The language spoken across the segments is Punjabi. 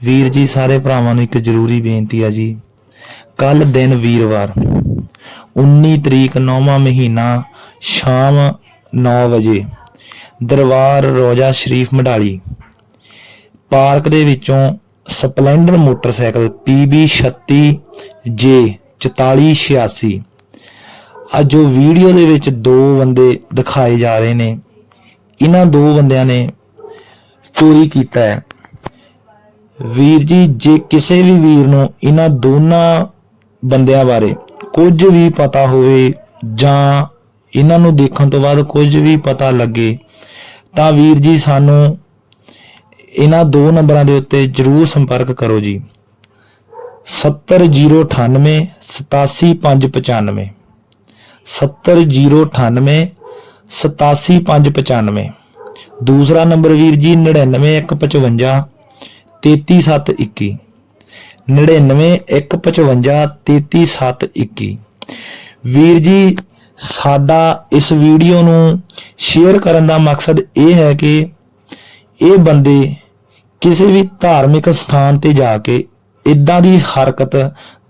ਵੀਰ ਜੀ, ਸਾਰੇ ਭਰਾਵਾਂ ਨੂੰ ਇੱਕ ਜ਼ਰੂਰੀ ਬੇਨਤੀ ਆ ਜੀ। ਕੱਲ ਦਿਨ ਵੀਰਵਾਰ 19 ਤਰੀਕ 9ਵਾਂ ਮਹੀਨਾ, ਸ਼ਾਮ 9 ਵਜੇ, ਦਰਬਾਰ ਰੋਜ਼ਾ ਸ਼ਰੀਫ ਮਢਾਲੀ ਪਾਰਕ ਦੇ ਵਿੱਚੋਂ ਸਪਲੈਂਡਰ ਮੋਟਰਸਾਈਕਲ PB 36 J 4486 ਅੱਜ ਜੋ ਵੀਡੀਓ ਦੇ ਵਿੱਚ ਦੋ ਬੰਦੇ ਦਿਖਾਏ ਜਾ ਰਹੇ ਨੇ। ਇਹਨਾਂ ਦੋ ਬੰਦਿਆਂ ਨੇ ਚੋਰੀ ਕੀਤਾ ਹੈ। ਵੀਰ ਜੀ, ਜੇ ਕਿਸੇ ਵੀ ਵੀਰ ਨੂੰ ਇਹਨਾਂ ਦੋਨਾਂ ਬੰਦਿਆਂ ਬਾਰੇ ਕੁਝ ਵੀ ਪਤਾ ਹੋਵੇ ਜਾਂ ਇਹਨਾਂ ਨੂੰ ਦੇਖਣ ਤੋਂ ਬਾਅਦ ਕੁਝ ਵੀ ਪਤਾ ਲੱਗੇ, ਤਾਂ ਵੀਰ ਜੀ ਸਾਨੂੰ ਇਹਨਾਂ ਦੋ ਨੰਬਰਾਂ ਦੇ ਉੱਤੇ ਜਰੂਰ ਸੰਪਰਕ ਕਰੋ ਜੀ। 70098 87595 70098 87595 ਦੂਸਰਾ ਨੰਬਰ ਵੀਰ ਜੀ 99155 33721 99155 33721 ਵੀਰ ਜੀ, ਸਾਡਾ ਇਸ ਵੀਡੀਓ ਨੂੰ ਸ਼ੇਅਰ ਕਰਨ ਦਾ ਮਕਸਦ ਇਹ ਹੈ ਕਿ ਇਹ ਬੰਦੇ ਕਿਸੇ ਵੀ ਧਾਰਮਿਕ ਸਥਾਨ ਤੇ ਜਾ ਕੇ ਇਦਾਂ ਦੀ ਹਰਕਤ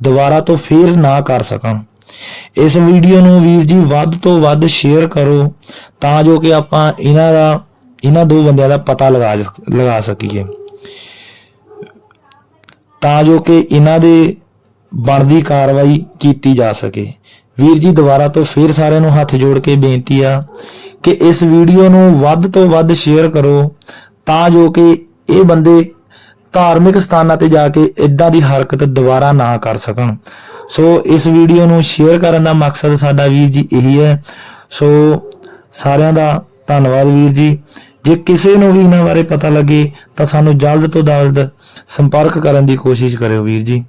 ਦੁਬਾਰਾ ਤੋਂ ਫੇਰ ਨਾ ਕਰ ਸਕਣ। ਇਸ ਵੀਡੀਓ ਨੂੰ ਵੀਰ ਜੀ ਵੱਧ ਤੋਂ ਵੱਧ ਸ਼ੇਅਰ ਕਰੋ ਤਾਂ ਜੋ ਕਿ ਆਪਾਂ ਇਹਨਾਂ ਦਾ, ਇਹਨਾਂ ਦੋ ਬੰਦਿਆਂ ਦਾ ਪਤਾ ਲਗਾ ਲਗਾ ਸਕੀਏ। ਤਾਂ ਜੋ ਕਿ ਇਹਨਾਂ ਦੇ ਬਣਦੀ ਕਾਰਵਾਈ ਕੀਤੀ ਜਾ ਸਕੇ। ਵੀਰ ਜੀ, ਦੁਬਾਰਾ ਤੋਂ ਫੇਰ ਸਾਰਿਆਂ ਨੂੰ ਹੱਥ ਜੋੜ ਕੇ ਬੇਨਤੀ ਆ ਕਿ ਇਸ ਵੀਡੀਓ ਨੂੰ ਵੱਧ ਤੋਂ ਵੱਧ ਸ਼ੇਅਰ ਕਰੋ ਤਾਂ ਜੋ ਕਿ ਇਹ ਬੰਦੇ ਧਾਰਮਿਕ ਸਥਾਨਾਂ ਤੇ ਜਾ ਕੇ ਇਦਾਂ ਦੀ ਹਰਕਤ ਦੁਬਾਰਾ ਨਾ ਕਰ ਸਕਣ। ਸੋ ਇਸ ਵੀਡੀਓ ਨੂੰ ਸ਼ੇਅਰ ਕਰਨ ਦਾ ਮਕਸਦ ਸਾਡਾ ਵੀਰ ਜੀ ਇਹੀ ਹੈ। ਸੋ ਸਾਰਿਆਂ ਦਾ ਧੰਨਵਾਦ ਵੀਰ ਜੀ। ਜੇ ਕਿਸੇ ਨੂੰ ਵੀ ਇਹਨਾਂ ਬਾਰੇ ਪਤਾ ਲੱਗੇ ਤਾਂ ਸਾਨੂੰ ਜਲਦ ਤੋਂ ਜਲਦ ਸੰਪਰਕ ਕਰਨ ਦੀ ਕੋਸ਼ਿਸ਼ ਕਰਿਓ ਵੀਰ ਜੀ।